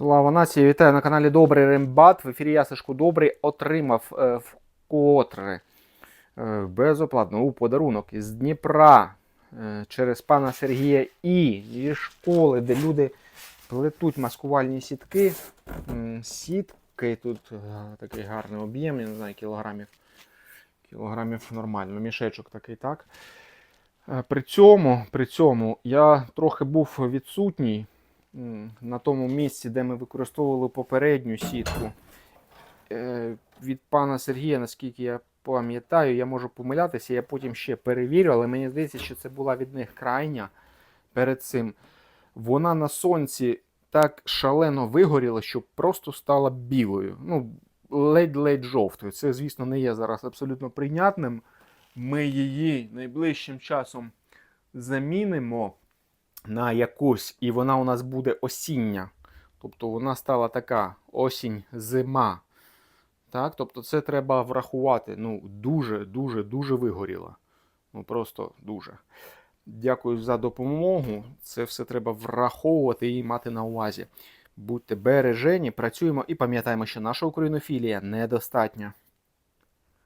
Слава нації, вітаю на каналі Добрий Рембат. В ефірі я Сашко Добрий отримав е, вкотре е, безоплатно у подарунок із Дніпра е, через пана Сергія і зі школи, де люди плетуть маскувальні сітки. Сітки тут е, такий гарний об'єм, я не знаю, кілограмів. Кілограмів нормально, мішечок такий, так. Е, При цьому, при цьому я трохи був відсутній на тому місці, де ми використовували попередню сітку. Е, Від пана Сергія, наскільки я пам'ятаю, я можу помилятися, я потім ще перевірю, але мені здається, що це була від них крайня перед цим. Вона на сонці так шалено вигоріла, що просто стала білою. Ну, ледь-ледь жовтою. Це, звісно, не є зараз абсолютно прийнятним. Ми її найближчим часом замінимо на якусь, і вона у нас буде осіння. Тобто вона стала така осінь-зима. Так? Тобто це треба врахувати. Ну, дуже, дуже, дуже вигоріла. Ну просто дуже. Дякую за допомогу. Це все треба враховувати і мати на увазі. Будьте бережені, працюємо і пам'ятаємо, що наша українофілія недостатня.